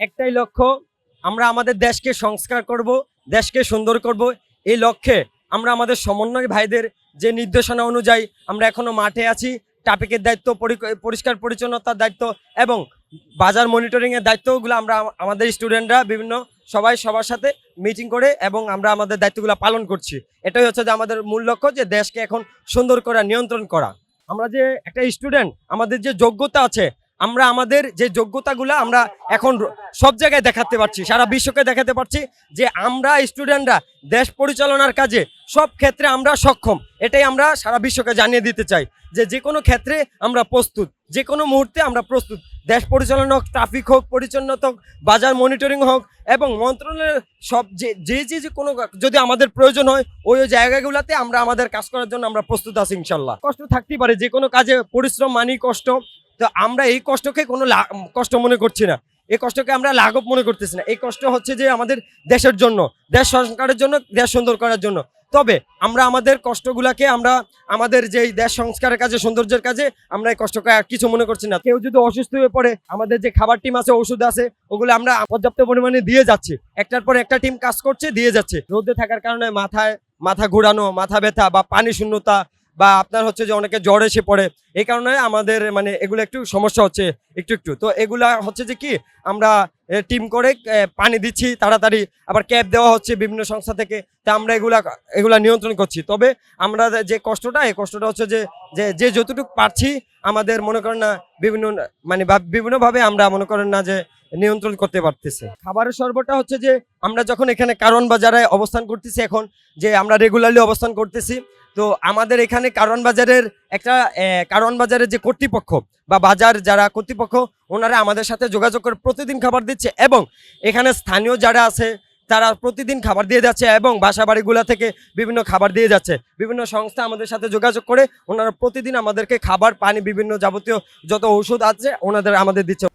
একটাই লক্ষ্য, আমরা আমাদের দেশকে সংস্কার করব, দেশকে সুন্দর করব। এই লক্ষ্যে আমরা আমাদের সমন্বয় ভাইদের যে নির্দেশনা অনুযায়ী আমরা এখনও মাঠে আছি, ট্রাফিকের দায়িত্ব পরিষ্কার পরিচ্ছন্নতার দায়িত্ব এবং বাজার মনিটরিং এর দায়িত্বগুলো আমরা আমাদের স্টুডেন্টরা বিভিন্ন সবাই সবার সাথে মিটিং করে এবং আমরা আমাদের দায়িত্বগুলো পালন করছি। এটাই হচ্ছে যে আমাদের মূল লক্ষ্য যে দেশকে এখন সুন্দর করা, নিয়ন্ত্রণ করা। আমরা যে একটা স্টুডেন্ট আমাদের যে যোগ্যতা আছে আমরা আমাদের যে যোগ্যতাগুলো আমরা এখন সব জায়গায় দেখাতে পারছি, সারা বিশ্বকে দেখাতে পারছি যে আমরা স্টুডেন্টরা দেশ পরিচালনার কাজে সব ক্ষেত্রে আমরা সক্ষম। এটাই আমরা সারা বিশ্বকে জানিয়ে দিতে চাই যে যে কোনো ক্ষেত্রে আমরা প্রস্তুত যে কোনো মুহূর্তে আমরা প্রস্তুত। দেশ পরিচালনা হোক, ট্রাফিক হোক, পরিচ্ছন্নতা হোক, বাজার মনিটরিং হোক এবং মন্ত্রণালয়ের সব যে যে যে যে কোনো যদি আমাদের প্রয়োজন হয়, ওই ওই জায়গাগুলোতে আমরা আমাদের কাজ করার জন্য আমরা প্রস্তুত আছি ইনশাল্লাহ। কষ্ট থাকতেই পারে যে কোনো কাজে পরিশ্রম, মানি, কষ্ট তো আমরা এই কষ্টকে কোনো কষ্ট মনে করছি না। এই কষ্টকে আমরা লাঘব মনে করতেছি না। এই কষ্ট হচ্ছে যে আমাদের দেশের জন্য, দেশ সংস্কারের জন্য, দেশ সুন্দর করার জন্য। তবে আমরা আমাদের কষ্টগুলাকে আমরা আমাদের যেই দেশ সংস্কারের কাজে, সৌন্দর্যের কাজে আমরা এই কষ্টকে আর কিছু মনে করছি না। কেউ যদি অসুস্থ হয়ে পড়ে, আমাদের যে খাবার টিম আছে, ওষুধ আছে, ওগুলো আমরা পর্যাপ্ত পরিমাণে দিয়ে যাচ্ছি। একটার পর একটা টিম কাজ করছে, দিয়ে যাচ্ছে। রোদে থাকার কারণে মাথায় মাথা ঘোরানো, মাথা ব্যথা বা পানি শূন্যতা বা আপনার হচ্ছে যে অনেকে জ্বর এসে পড়ে, এই কারণে আমাদের মানে এগুলো একটু সমস্যা হচ্ছে একটু একটু। তো এগুলা হচ্ছে যে কি, আমরা টিম করে পানি দিচ্ছি, তাড়াতাড়ি। আবার ক্যাব দেওয়া হচ্ছে বিভিন্ন সংস্থা থেকে, তা আমরা এগুলা এগুলা নিয়ন্ত্রণ করছি। তবে আমরা যে কষ্টটা, এই কষ্টটা হচ্ছে যে যে যতটুকু পারছি, আমাদের মনে করেন না, বিভিন্ন মানে বিভিন্নভাবে আমরা মনে করেন না যে, নিয়ন্ত্রণ করতে পারতেছে। খাবারের সর্বটা হচ্ছে যে, আমরা যখন এখানে কারণ বাজারে অবস্থান করতেছি এখন, যে আমরা রেগুলারলি অবস্থান করতেছি, তো আমাদের এখানে কারণ বাজারের একটা কারণ বাজারের যে কর্তৃপক্ষ বা বাজার যারা কর্তৃপক্ষ, ওনারা আমাদের সাথে যোগাযোগ করে প্রতিদিন খাবার দিচ্ছে এবং এখানে স্থানীয় যারা আছে, তারা প্রতিদিন খাবার দিয়ে যাচ্ছে এবং বাসা বাড়িগুলা থেকে বিভিন্ন খাবার দিয়ে যাচ্ছে। বিভিন্ন সংস্থা আমাদের সাথে যোগাযোগ করে ওনারা প্রতিদিন আমাদেরকে খাবার, পানি, বিভিন্ন যাবতীয় যত ওষুধ আছে, ওনাদের আমাদের দিচ্ছে।